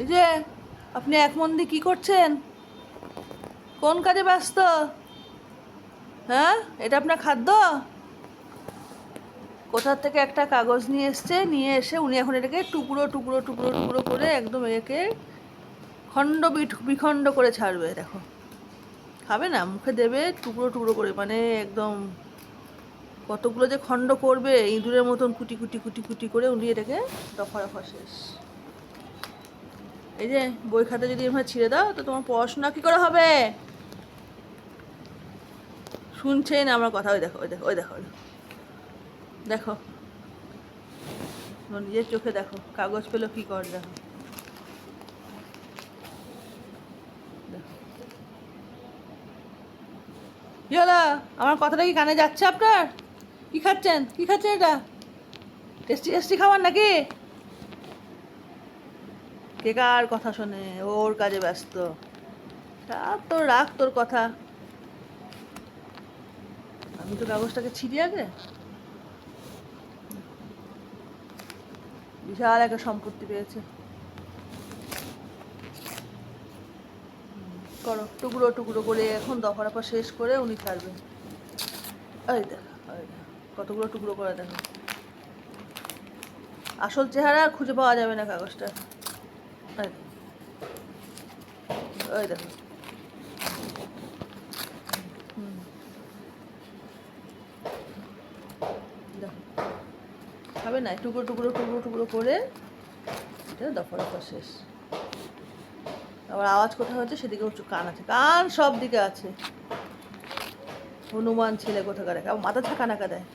এই যে, আপনি এক মন দিয়ে কী করছেন? কোন কাজে ব্যস্ত? হ্যাঁ? এটা আপনার খাদ্য? কোথার থেকে একটা কাগজ নিয়ে এসছে, নিয়ে এসে উনি এখন এটাকে টুকরো টুকরো টুকরো টুকরো করে একদম একে খণ্ড বিখণ্ড করে ছাড়বে, দেখো। খাবে না? মুখে দেবে, টুকরো টুকরো করে মানে একদম কতগুলো যে খণ্ড করবে, ইঁদুরের মতন কুটি কুটি কুটি কুটি করে উনি এটাকে দফা দফা শেষ। এই যে বই খাতা যদি এভাবে ছিঁড়ে দাও, তো তোমার পড়াশোনা কী করে হবে? শুনছেই না আমার কথা, ওই দেখো ওই দেখো ওই দেখো দেখো। নিজের চোখে দেখো, কাগজ পেল কী করে, দেখো। আমার কথাটা কি কানে যাচ্ছে আপনার? কি খাচ্ছেন? কি খাচ্ছেন এটা? টেস্টি টেস্টি খাবার নাকি? কে কার কথা শোনে, ওর কাজে ব্যস্ত। রাখ তোর রাখ তোর কথা। আমি তো কাগজটাকে ছিঁড়ি আগে। বিশাল একটা সম্পত্তি পেয়েছে। করো, টুকরো টুকরো করে এখন দফা রফা শেষ করে উনি ছাড়বেন দেখো কতগুলো টুকরো করে দেখো। আসল চেহারা খুঁজে পাওয়া যাবে না কাগজটা। ওই দেখো। দেখো হবে না, টুকরো টুকরো টুকরো টুকরো করে এটা দফা দফা শেষ। আবার আওয়াজ কোথায় হচ্ছে সেদিকে উঁচু কান আছে। কান সব দিকে আছে। হনুমান ছেলে কোথাকার মাথা ছাকা নাকা দেয়